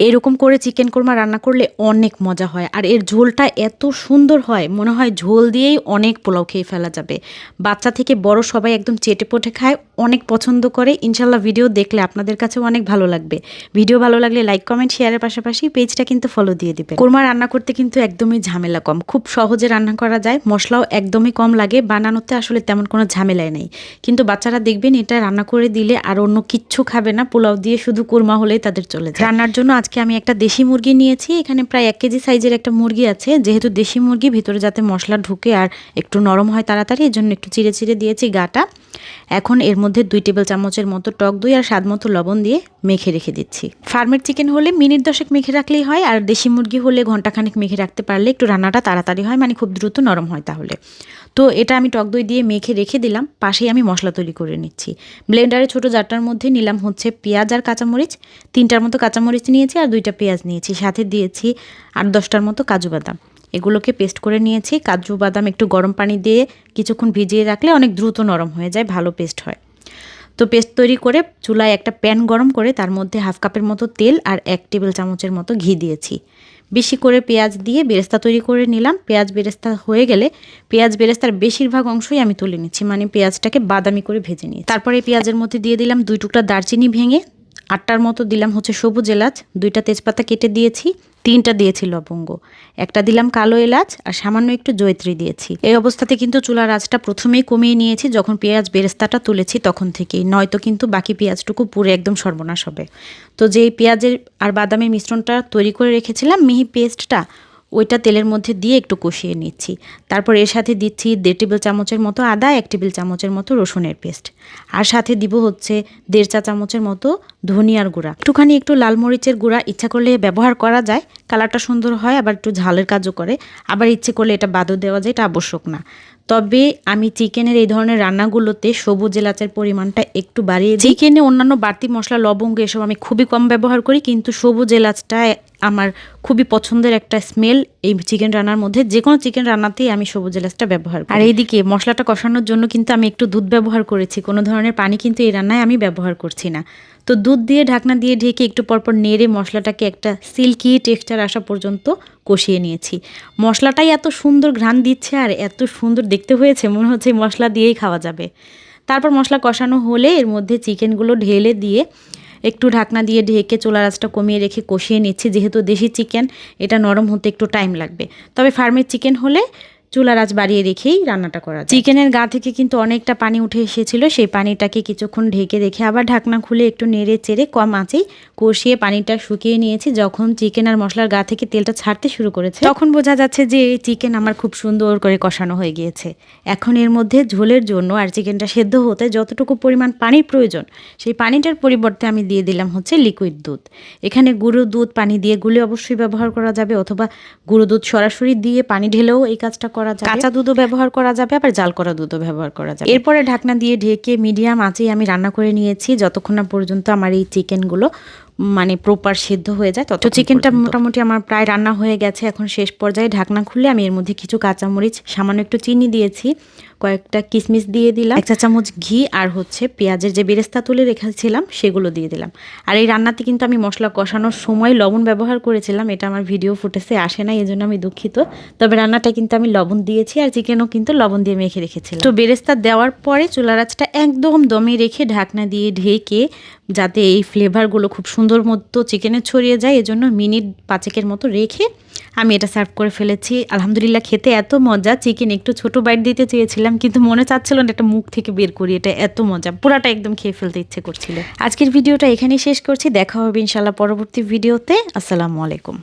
এরকম করে চিকেন কোরমা রান্না করলে অনেক মজা হয়। আর এর ঝোলটা এত সুন্দর হয়, মনে হয় ঝোল দিয়েই অনেক পোলাও খেয়ে ফেলা যাবে। বাচ্চা থেকে বড় সবাই একদম চেটে পটে খায় অনেক পছন্দ করে, ইনশাল্লাহ ভিডিও দেখলে আপনাদের কাছেও অনেক ভালো লাগবে। ভিডিও ভালো লাগলে লাইক কমেন্ট শেয়ারের পাশাপাশি পেজটা কিন্তু ফলো দিয়ে দিবে কোরমা রান্না করতে কিন্তু একদমই ঝামেলা কম। খুব সহজে রান্না করা যায়, মশলাও একদমই কম লাগে, বানানোতে আসলে তেমন কোনো ঝামেলাই নেই। কিন্তু বাচ্চারা দেখবেন এটা রান্না করে দিলে আর অন্য কিচ্ছু খাবে না, পোলাও দিয়ে শুধু কোরমা হলেই তাদের চলে যায়। রান্নার জন্য আজকে আমি একটা দেশি মুরগি নিয়েছি, এখানে প্রায় এক কেজি সাইজের একটা মুরগি আছে। যেহেতু দেশি মুরগি, ভিতরে যাতে মশলা ঢুকে আর একটু নরম হয় তাড়াতাড়ি এই জন্য একটু চিড়ে চিড়ে দিয়েছি গাটা। এখন এর মধ্যে দুই টেবিল চামচের মতো টক দই আর স্বাদ মতো লবণ দিয়ে মেখে রেখে দিচ্ছি। ফার্মের চিকেন হলে মিনিট দশেক মেখে রাখলেই হয় আর দেশি মুরগি হলে ঘন্টাখানেক মেখে রাখতে পারলে একটু রান্নাটা তাড়াতাড়ি হয় মানে খুব দ্রুত নরম হয় তাহলে। তো এটা আমি টক দই দিয়ে মেখে রেখে দিলাম, পাশেই আমি মশলা তৈরি করে নিচ্ছি। ব্লেন্ডারে ছোটো জারটার মধ্যে নিলাম হচ্ছে পেঁয়াজ আর কাঁচামরিচ। তিনটার মতো কাঁচামরিচ নিয়েছি আর দুইটা পেঁয়াজ নিয়েছি, সাথে দিয়েছি আট দশটার মতো কাজু বাদাম। এগুলোকে পেস্ট করে নিয়েছি, কাজু বাদাম একটু গরম পানি দিয়ে কিছুক্ষণ ভিজিয়ে রাখলে অনেক দ্রুত নরম হয়ে যায়, ভালো পেস্ট হয়। তো পেস্ট তৈরি করে চুলায় একটা প্যান গরম করে তার মধ্যে হাফ কাপের মতো তেল আর এক টেবিল চামচের মতো ঘি দিয়েছি। বেশি করে পেঁয়াজ দিয়ে বেরেস্তা তৈরি করে নিলাম। পেঁয়াজ বেরেস্তা হয়ে গেলে পেঁয়াজ বেরেস্তার বেশিরভাগ অংশই আমি তুলে নিচ্ছি মানে পেঁয়াজটাকে বাদামি করে ভেজে নিই তারপরে পেঁয়াজের মধ্যে দিয়ে দিলাম দুই টুকরা দারচিনি ভেঙে, আটটার মতো দিলাম হচ্ছে সবুজ এলাচ, দুইটা তেজপাতা কেটে দিয়েছি তিনটা দিয়েছি লবঙ্গ একটা দিলাম কালো এলাচ আর সামান্য একটু জৈত্রী দিয়েছি। এই অবস্থাতে কিন্তু চুলার আঁচটা প্রথমেই কমিয়ে নিয়েছি, যখন পেঁয়াজ বেরেস্তাটা তুলেছি তখন থেকেই। নয়তো কিন্তু বাকি পেঁয়াজটুকু পুরো একদম সর্বনাশ হবে। তো যেই পেঁয়াজের আর বাদামের মিশ্রণটা তৈরি করে রেখেছিলাম, মিহি পেস্টটা ওইটা তেলের মধ্যে দিয়ে একটু কষিয়ে নিচ্ছি। তারপর এর সাথে দিচ্ছি দেড় টেবিল চামচের মতো আদা, এক টেবিল চামচের মতো রসুনের পেস্ট। আর সাথে দিব হচ্ছে দেড় চা চামচের মতো ধনিয়ার গুঁড়া। একটুখানি একটু লাল মরিচের গুঁড়া ইচ্ছা করলে ব্যবহার করা যায়, কালারটা সুন্দর হয়, আবার একটু ঝালের কাজও করে। আবার ইচ্ছে করলে এটা বাদও দেওয়া যায়, এটা আবশ্যক না। তবে আমি চিকেনের এই ধরনের রান্নাগুলোতে সবুজ এলাচের পরিমাণটা একটু বাড়িয়ে চিকেনে অন্যান্য বাড়তি মশলা, লবঙ্গ এসব আমি খুবই কম ব্যবহার করি, কিন্তু সবুজ এলাচটা আমার খুবই পছন্দের একটা স্মেল এই চিকেন রান্নার মধ্যে। যে কোনো চিকেন রান্নাতেই আমি সবুজ এলাচটা ব্যবহার করি। আর এইদিকে মশলাটা কষানোর জন্য কিন্তু আমি একটু দুধ ব্যবহার করেছি। কোনো ধরনের পানি কিন্তু এই রান্নায় আমি ব্যবহার করছি না। তো দুধ দিয়ে, ঢাকনা দিয়ে ঢেকে একটু পরপর নেড়ে মশলাটাকে একটা সিল্কি টেক্সচার আসা পর্যন্ত কষিয়ে নিয়েছি। মশলাটাই এত সুন্দর ঘ্রাণ দিচ্ছে আর এত সুন্দর দেখতে হয়েছে, মনে হচ্ছে মশলা দিয়েই খাওয়া যাবে। তারপর মশলা কষানো হলে এর মধ্যে চিকেনগুলো ঢেলে দিয়ে একটু ঢাকনা দিয়ে ঢেকে চোলা রাজটা কমিয়ে রেখে কষিয়ে নিচ্ছি। যেহেতু দেশি চিকেন এটা নরম হতে একটু টাইম লাগবে। তবে ফার্মের চিকেন হলে চুলার আঁচ বাড়িয়ে রেখেই রান্নাটা করা চিকেনের গা থেকে কিন্তু অনেকটা পানি উঠে এসেছিল, সেই পানিটাকে কিছুক্ষণ ঢেকে রেখে আবার ঢাকনা খুলে একটু নেড়ে চেড়ে কম আঁচেই কষিয়ে পানিটা শুকিয়ে নিয়েছি। যখন চিকেন আর মশলার গা থেকে তেলটা ছাড়তে শুরু করেছে, তখন বোঝা যাচ্ছে যে এই চিকেন আমার খুব সুন্দর করে কষানো হয়ে গিয়েছে। এখন এর মধ্যে ঝোলের জন্য আর চিকেনটা সেদ্ধ হতে যতটুকু পরিমাণ পানির প্রয়োজন, সেই পানিটার পরিবর্তে আমি দিয়ে দিলাম হচ্ছে লিকুইড দুধ। এখানে গুঁড়ো দুধ পানি দিয়ে গুলে অবশ্যই ব্যবহার করা যাবে, অথবা গুঁড়ো দুধ সরাসরি দিয়ে পানি ঢেলেও এই কাজটা করা যাবে। কাঁচা দুধও ব্যবহার করা যাবে আবার জাল করা দুধও ব্যবহার করা যাবে। এরপরে ঢাকনা দিয়ে ঢেকে মিডিয়াম আঁচেই আমি রান্না করে নিয়েছি। যতক্ষণ না পর্যন্ত আমার এই চিকেনগুলো মানে প্রপার সেদ্ধ হয়ে যায় তত চিকেনটা মোটামুটি আমার প্রায় রান্না হয়ে গেছে এখন শেষ পর্যায়ে ঢাকনা খুলে আমি এর মধ্যে কিছু কাঁচামরিচ সামান্য একটু চিনি দিয়েছি কয়েকটা কিশমিশ দিয়ে দিলাম এক চা চামচ ঘি আর হচ্ছে পেঁয়াজের যে বেরেস্তা তুলে রেখেছিলাম সেগুলো দিয়ে দিলাম। আর এই রান্নাতে কিন্তু আমি মশলা কষানোর সময় লবণ ব্যবহার করেছিলাম এটা আমার ভিডিও ফুটেজে আসে না এই জন্য আমি দুঃখিত। তবে রান্নাটা কিন্তু আমি লবণ দিয়েছি আর চিকেনও কিন্তু লবণ দিয়ে মেখে রেখেছিলাম। তো বেরেস্তা দেওয়ার পরে চুলার আঁচটা একদম দমে রেখে ঢাকনা দিয়ে ঢেকে যাতে এই ফ্লেভারগুলো খুব সুন্দর মতো চিকেনে ছড়িয়ে যায়, এজন্য মিনিট পাঁচেকের মতো রেখে আমি এটা সার্ভ করে ফেলেছি। আলহামদুলিল্লাহ খেতে এত মজা চিকেন একটু ছোট বাইট দিতে চেয়েছিলাম, কিন্তু মনে চাচ্ছিল না এটা মুখ থেকে বের করি, এটা এত মজা, পুরাটা একদম খেয়ে ফেলতে ইচ্ছে করছিল। আজকের ভিডিওটা এখানেই শেষ করছি, দেখা হবে ইনশাল্লাহ পরবর্তী ভিডিওতে, আসসালামু আলাইকুম।